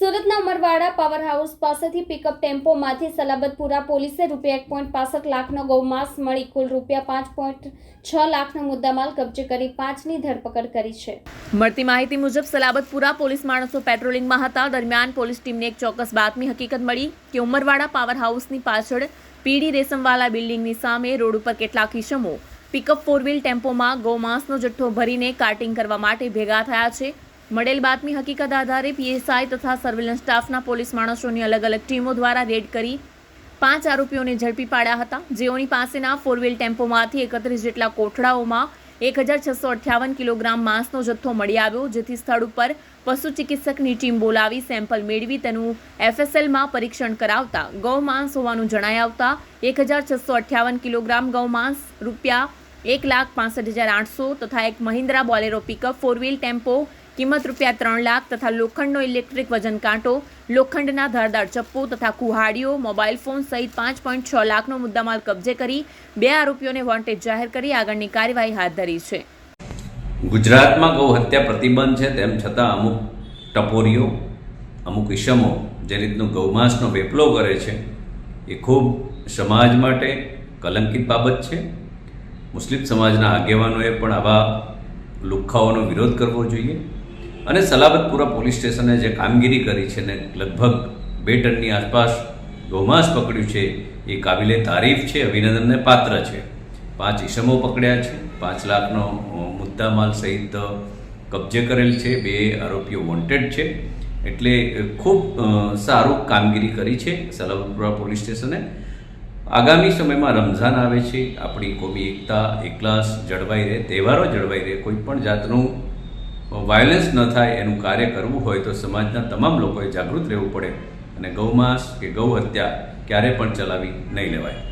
સુરતના Amarwada power house પાસેથી pickup ટેમ્પોમાંથી સલાબતપુરા પોલીસે રૂપિયા એક પોઈન્ટ પાસઠ લાખનો ગૌમાંસ મળી કુલ રૂપિયા પાંચ પોઈન્ટ છ લાખનો મુદ્દામાલ કબજે કરી પાંચની ધરપકડ કરી છે. મળતી માહિતી મુજબ સલાબતપુરા પોલીસ માણસો પેટ્રોલિંગમાં હતા. દરમિયાન પોલીસ ટીમને એક ચોક્કસ બાતમી હકીકત મળી કે ઉમરવાડા પાવર હાઉસની પાછળ પીડી રેશમવાલા બિલ્ડિંગની સામે રોડ ઉપર કેટલાક ઇસમો પિકઅપ ફોર વ્હીલ ટેમ્પોમાં ગૌમાંસનો જથ્થો ભરીને કાર્ટિંગ કરવા માટે ભેગા થયા છે. મળેલ બાતમી હકીકત આધારે પીએસઆઈ તથા સર્વેલન્સ સ્ટાફના પોલીસ માણસોની અલગ અલગ ટીમો દ્વારા રેડ કરી પાંચ આરોપીઓને ઝડપી પાડ્યા હતા. જેઓની પાસેના ફોર વ્હીલ ટેમ્પોમાંથી એકત્રીસ જેટલા કોઠડાઓમાં એક હજાર છસો અઠ્યાવન કિલોગ્રામ માંસનો જથ્થો મળી આવ્યો, જેથી સ્થળ ઉપર પશુ ચિકિત્સકની ટીમ બોલાવી સેમ્પલ મેળવી તેનું એફએસએલમાં પરીક્ષણ કરાવતા ગૌ માંસ હોવાનું જણાઈ આવતા એક હજાર છસો અઠ્યાવન કિલોગ્રામ ગૌ માંસ રૂપિયા એક લાખ પાસઠ હજાર આઠસો તથા એક Mahindra Bolero pickup four wheel tempo કિંમત રૂપિયા ત્રણ લાખ તથા લોખંડનો ઇલેક્ટ્રિક વજન કાંટો, લોખંડના ધારદાર ચપ્પુ તથા કુહાડીઓ મોબાઈલ ફોન સહિત પાંચ પોઈન્ટ છ લાખનો મુદ્દામાલ કબજે કરી બે આરોપીઓને વોન્ટેડ જાહેર કરી આગળની કાર્યવાહી હાથ ધરી છે. ગુજરાતમાં ગૌ હત્યા પ્રતિબંધ છે, તેમ છતાં અમુક ટપોરીઓ, અમુક ઈસમો જે રીતનું ગૌમાંસનો વેપલો કરે છે, એ ખૂબ સમાજ માટે કલંકિત બાબત છે. મુસ્લિમ સમાજના આગેવાનોએ પણ આવા લુખ્ખાઓનો વિરોધ કરવો જોઈએ. અને સલાબતપુરા પોલીસ સ્ટેશને જે કામગીરી કરી છે ને લગભગ બે ટનની આસપાસ ગૌમાંસ પકડ્યું છે, એ કાબિલે તારીફ છે, અભિનંદનને પાત્ર છે. પાંચ ઈસમો પકડ્યા છે, પાંચ લાખનો મુદ્દામાલ સહિત કબજે કરેલ છે, બે આરોપીઓ વોન્ટેડ છે. એટલે ખૂબ સારું કામગીરી કરી છે સલાબતપુરા પોલીસ સ્ટેશને. આગામી સમયમાં રમઝાન આવે છે, આપણી કોમી એકતા એકલાસ જળવાઈ રહે, તહેવારો જળવાઈ રહે, કોઈ પણ જાતનું વાયોલન્સ ન થાય, એનું કાર્ય કરવું હોય તો સમાજના તમામ લોકોએ જાગૃત રહેવું પડે અને ગૌમાંસ કે ગૌ હત્યા ક્યારે પણ ચલાવી નહીં લેવાય.